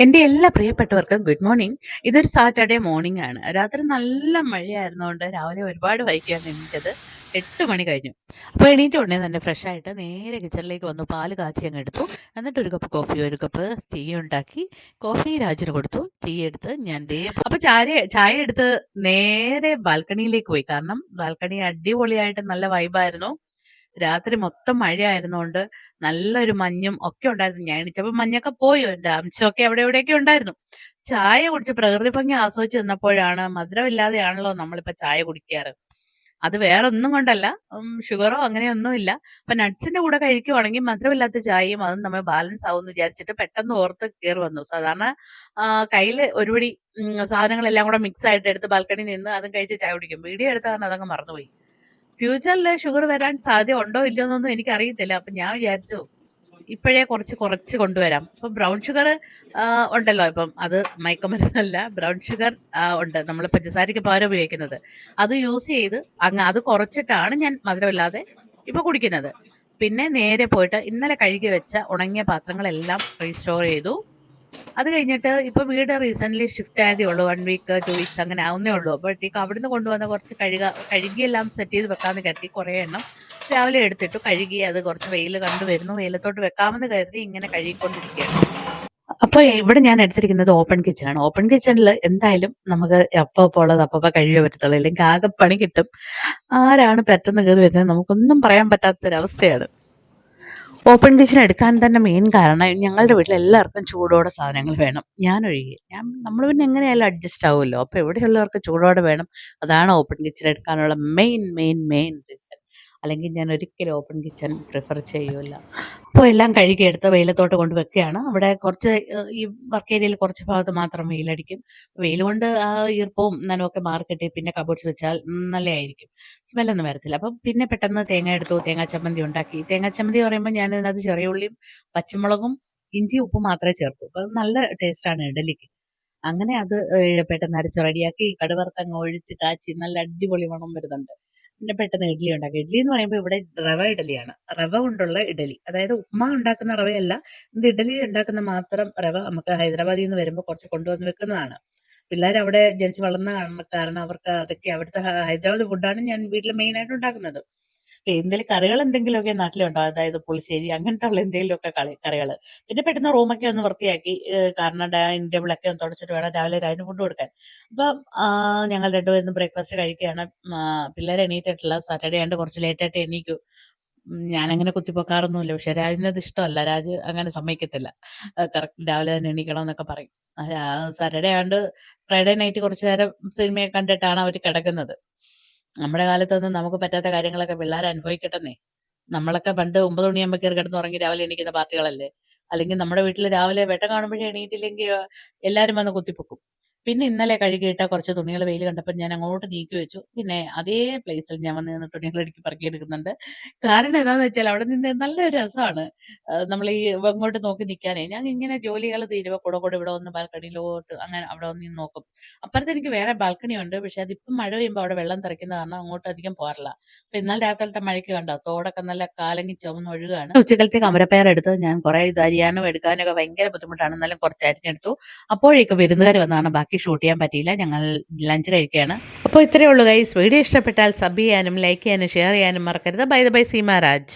എന്റെ എല്ലാ പ്രിയപ്പെട്ടവർക്കും ഗുഡ് മോർണിംഗ് ഇതൊരു സാറ്റർഡേ മോർണിംഗ് ആണ്. രാത്രി നല്ല മഴയായിരുന്നുകൊണ്ട് രാവിലെ ഒരുപാട് വൈകിയാണ് എണീറ്റത്. എട്ട് മണി കഴിഞ്ഞു. അപ്പോൾ എണീറ്റ ഉടനെ തന്നെ ഫ്രഷ് ആയിട്ട് നേരെ കിച്ചണിലേക്ക് വന്നു. പാൽ കാച്ചി അങ്ങ് എടുത്തു. എന്നിട്ട് ഒരു കപ്പ് കോഫി ഒരു കപ്പ് ടീ ഉണ്ടാക്കി. കോഫി രാജിന് കൊടുത്തു. ടീ എടുത്ത് ഞാൻ ദേ അപ്പോൾ ചായ ചായ എടുത്ത് നേരെ ബാൽക്കണിയിലേക്ക് പോയി. കാരണം ബാൽക്കണി അടിപൊളിയായിട്ട് നല്ല വൈബായിരുന്നു രാത്രി മൊത്തം മഴയായിരുന്നോണ്ട് നല്ലൊരു മഞ്ഞും ഒക്കെ ഉണ്ടായിരുന്നു. ഞാൻ എണീച്ചപ്പോ മഞ്ഞൊക്കെ പോയി. എന്റെ അംശമൊക്കെ അവിടെ എവിടെയൊക്കെ ഉണ്ടായിരുന്നു. ചായ കുടിച്ച് പ്രകൃതി ഭംഗി ആസ്വദിച്ച് നിന്നപ്പോഴാണ് മധുരമില്ലാതെയാണല്ലോ നമ്മളിപ്പോ ചായ കുടിക്കാറ്. അത് വേറെ ഒന്നും കൊണ്ടല്ല ഷുഗറോ അങ്ങനെയൊന്നും ഇല്ല അപ്പൊ നട്ട്സിന്റെ കൂടെ കഴിക്കുവാണെങ്കിൽ മധുരമില്ലാത്ത ചായയും അതും നമ്മൾ ബാലൻസ് ആവും എന്ന് വിചാരിച്ചിട്ട് പെട്ടെന്ന് ഓർത്ത് കയറി വന്നു. സാധാരണ കയ്യിൽ ഒരുപടി സാധനങ്ങളെല്ലാം കൂടെ മിക്സ് ആയിട്ട് എടുത്ത് ബാൽക്കണി നിന്ന് അതും കഴിച്ച് ചായ കുടിക്കും. വീഡിയോ എടുത്താൽ അതങ്ങ് മറന്നുപോയി. ഫ്യൂച്ചറിൽ ഷുഗർ വരാൻ സാധ്യത ഉണ്ടോ ഇല്ലയോ എന്നൊന്നും എനിക്ക് അറിയത്തില്ല അപ്പൊ ഞാൻ വിചാരിച്ചു ഇപ്പോഴേ കുറച്ച് കുറച്ച് കൊണ്ടുവരാം. ഇപ്പൊ ബ്രൗൺ ഷുഗർ ഉണ്ടല്ലോ ഇപ്പം. അത് മയക്കുമരുന്നല്ല ബ്രൗൺ ഷുഗർ ഉണ്ട്. നമ്മൾ പഞ്ചസാരയ്ക്ക് പകരം ഉപയോഗിക്കുന്നത്. അത് യൂസ് ചെയ്ത് അങ്ങ് അത് കുറച്ചിട്ടാണ് ഞാൻ മധുരമില്ലാതെ ഇപ്പൊ കുടിക്കുന്നത്. പിന്നെ നേരെ പോയിട്ട് ഇന്നലെ കഴുകി വെച്ച ഉണങ്ങിയ പാത്രങ്ങളെല്ലാം റീസ്റ്റോർ ചെയ്തു. അത് കഴിഞ്ഞിട്ട് ഇപ്പൊ വീട് റീസെന്റ് ഷിഫ്റ്റ് ആയതേ ഉള്ളൂ. വൺ വീക്ക് ടു വീക്സ് അങ്ങനെ ആവുന്നേ ഉള്ളൂ. അപ്പോഴത്തേക്ക് അവിടുന്ന് കൊണ്ടുവന്ന കുറച്ച് കഴുക കഴുകിയെല്ലാം സെറ്റ് ചെയ്ത് വെക്കാമെന്ന് കരുതി കുറേ എണ്ണം രാവിലെ എടുത്തിട്ടു കഴുകി അത് കുറച്ച് വെയിൽ കണ്ടു വരുന്നു. വെയിലത്തോട്ട് വെക്കാമെന്ന് കരുതി ഇങ്ങനെ കഴുകിക്കൊണ്ടിരിക്കുകയാണ്. അപ്പൊ ഇവിടെ ഞാൻ എടുത്തിരിക്കുന്നത് ഓപ്പൺ കിച്ചൺ ആണ്. ഓപ്പൺ കിച്ചണിൽ എന്തായാലും നമുക്ക് അപ്പപ്പോ ഉള്ളത് അപ്പൊ കഴിയേ പറ്റത്തുള്ളൂ. അല്ലെങ്കിൽ ആകെ പണി കിട്ടും. ആരാണ് പെട്ടെന്ന് കയറി വരുന്നത്? നമുക്കൊന്നും പറയാൻ പറ്റാത്തൊരവസ്ഥയാണ്. ഓപ്പൺ കിച്ചൺ എടുക്കാൻ തന്നെ മെയിൻ കാരണം ഞങ്ങളുടെ വീട്ടിൽ എല്ലാവർക്കും ചൂടോടെ സാധനങ്ങൾ വേണം. ഞാൻ ഒഴികെ ഞാൻ നമ്മൾ പിന്നെ എങ്ങനെയായാലും അഡ്ജസ്റ്റ് ആവുമല്ലോ. അപ്പോൾ എവിടെയുള്ളവർക്ക് ചൂടോടെ വേണം. അതാണ് ഓപ്പൺ കിച്ചൺ എടുക്കാനുള്ള മെയിൻ മെയിൻ മെയിൻ റീസൺ അല്ലെങ്കിൽ ഞാൻ ഒരിക്കലും ഓപ്പൺ കിച്ചൺ പ്രിഫർ ചെയ്യൂല അപ്പോൾ എല്ലാം കഴുകിയെടുത്ത് വെയിലത്തോട്ട് കൊണ്ട് വെക്കുകയാണ്. അവിടെ കുറച്ച് ഈ വർക്ക് ഏരിയയിൽ കുറച്ച് ഭാഗത്ത് മാത്രം വെയിലടിക്കും. വെയിൽ കൊണ്ട് ആ ഈർപ്പവും നനവൊക്കെ മാർക്കറ്റ് പിന്നെ കബോർഡ്സ് വെച്ചാൽ നല്ലതായിരിക്കും സ്മെല്ലൊന്നും വരത്തില്ല. അപ്പം പിന്നെ പെട്ടെന്ന് തേങ്ങ എടുത്തു തേങ്ങാ ചമ്മന്തി ഉണ്ടാക്കി. തേങ്ങാ ചമ്മന്തി പറയുമ്പോൾ ഞാൻ ഇതിനകത്ത് ചെറിയ ഉള്ളിയും പച്ചമുളകും ഇഞ്ചി ഉപ്പും മാത്രമേ ചേർക്കൂ. അപ്പം നല്ല ടേസ്റ്റാണ് ഇഡലിക്ക്. അങ്ങനെ അത് പെട്ടെന്ന് അരച്ച് റെഡിയാക്കി കടുവറുത്തങ്ങ് ഒഴിച്ച് കാച്ചി നല്ല അടിപൊളി മണം വരുന്നുണ്ട്. പിന്നെ പെട്ടെന്ന് ഇഡ്ഡലി ഉണ്ടാക്കി. ഇഡ്ഡലി എന്ന് പറയുമ്പോൾ ഇവിടെ റവ ഇഡലിയാണ് റവ കൊണ്ടുള്ള ഇഡലി അതായത് ഉമ്മ ഉണ്ടാക്കുന്ന റവയല്ല. ഇത് ഇഡലി ഉണ്ടാക്കുന്ന മാത്രം റവ നമുക്ക് ഹൈദരാബാദിൽ നിന്ന് വരുമ്പോൾ കുറച്ച് കൊണ്ടുവന്ന് വെക്കുന്നതാണ്. പിള്ളേർ അവിടെ ജനിച്ച് വളർന്ന കാരണം അവർക്ക് അതൊക്കെ അവിടുത്തെ ഹൈദരാബാദ് ഫുഡാണ് ഞാൻ വീട്ടിൽ മെയിനായിട്ട് ഉണ്ടാക്കുന്നത്. എന്തെങ്കിലും കറികൾ എന്തെങ്കിലുമൊക്കെ നാട്ടിലുണ്ടോ? അതായത് പുളിശ്ശേരി അങ്ങനത്തെ ഉള്ള എന്തെങ്കിലുമൊക്കെ കളി കറികൾ പിന്നെ പെട്ടെന്ന് റൂമൊക്കെ ഒന്ന് വൃത്തിയാക്കി കാരണം ഡൈനിങ് ടേബിളൊക്കെ ഒന്ന് തുടച്ചിട്ട് വേണം രാവിലെ രാവിലെ ഫുഡ് കൊടുക്കാൻ. അപ്പം ഞങ്ങൾ രണ്ടുപേരും ബ്രേക്ക്ഫാസ്റ്റ് കഴിക്കുകയാണ്. പിള്ളേർ എണീറ്റിട്ടില്ല. സാറ്റർഡേ ആണ്ട് കുറച്ച് ലേറ്റായിട്ട് എണീക്കും. ഉം, ഞാനങ്ങനെ കുത്തിപ്പൊക്കാറൊന്നുമില്ല. പക്ഷെ രാജിന് അത് ഇഷ്ടമല്ല. രാജ് അങ്ങനെ സമ്മതിക്കത്തില്ല. കറക്റ്റ് രാവിലെ തന്നെ എണീക്കണം എന്നൊക്കെ പറയും സാറ്റർഡേ ആണ്ട് ഫ്രൈഡേ നൈറ്റ് കുറച്ച് നേരം സിനിമയൊക്കെ കണ്ടിട്ടാണ് അവർ കിടക്കുന്നത്. നമ്മുടെ കാലത്തൊന്നും നമുക്ക് പറ്റാത്ത കാര്യങ്ങളൊക്കെ പിള്ളേർ അനുഭവിക്കട്ടെന്നേ. നമ്മളൊക്കെ പണ്ട് ഒമ്പത് മണിയാകുമ്പോൾ കയറി കിടന്ന് ഉറങ്ങി രാവിലെ എണീക്കുന്ന പാർട്ടികളല്ലേ? അല്ലെങ്കിൽ നമ്മുടെ വീട്ടിൽ രാവിലെ വെട്ടം കാണുമ്പോഴേ എണീറ്റില്ലെങ്കിൽ എല്ലാവരും വന്ന് കുത്തിപ്പൊക്കും. പിന്നെ ഇന്നലെ കഴുകിയിട്ട കുറച്ച് തുണികൾ വെയിൽ കണ്ടപ്പോൾ ഞാൻ അങ്ങോട്ട് നീക്കി വെച്ചു. പിന്നെ അതേ പ്ലേസിൽ ഞാൻ വന്ന് നിന്ന് തുണികൾ എടുക്കി പറക്കിയെടുക്കുന്നുണ്ട്. കാരണം എന്താണെന്ന് വെച്ചാൽ അവിടെ നിന്ന് നല്ലൊരു രസമാണ്. നമ്മൾ ഈ അങ്ങോട്ട് നോക്കി നിൽക്കാനേ ഞാൻ ഇങ്ങനെ ജോലികൾ തീരുവ കൂടെ കൂടെ ഇവിടെ വന്ന് ബാൽക്കണിയിലോട്ട് അങ്ങനെ അവിടെ ഒന്ന് നോക്കും. അപ്പുറത്ത് എനിക്ക് വേറെ ബാൽക്കണി ഉണ്ട്. പക്ഷെ അതിപ്പം മഴ പെയ്യുമ്പോൾ അവിടെ വെള്ളം തെറിക്കുന്ന കാരണം അങ്ങോട്ട് അധികം പോകാറില്ല അപ്പൊ ഇന്നലെ രാത്രിയിലത്തെ മഴയ്ക്ക് കണ്ടോ? തോടൊക്കെ നല്ല കാലങ്ങി ചുവന്ന് ഒഴുകാണ്. ഉച്ചക്കലത്തെ കമരപ്പയർ എടുത്ത് ഞാൻ കുറെ ഇത് അരിയാനും എടുക്കാനും ഒക്കെ ഭയങ്കര ബുദ്ധിമുട്ടാണ്. എന്നാലും കുറച്ച് അരിഞ്ഞെടുത്തു. അപ്പോഴേക്കും വിരുന്നുകാർ വന്നാണ് ബാക്കി ഷൂട്ട് ചെയ്യാൻ പറ്റിയില്ല. ഞങ്ങൾ ലഞ്ച് കഴിക്കുകയാണ്. അപ്പോൾ ഇത്രയേ ഉള്ളൂ ഗൈസ് വീഡിയോ ഇഷ്ടപ്പെട്ടാൽ സബ് ചെയ്യാനും ലൈക്ക് ചെയ്യാനും ഷെയർ ചെയ്യാനും മറക്കരുത്. By the by Seemaraj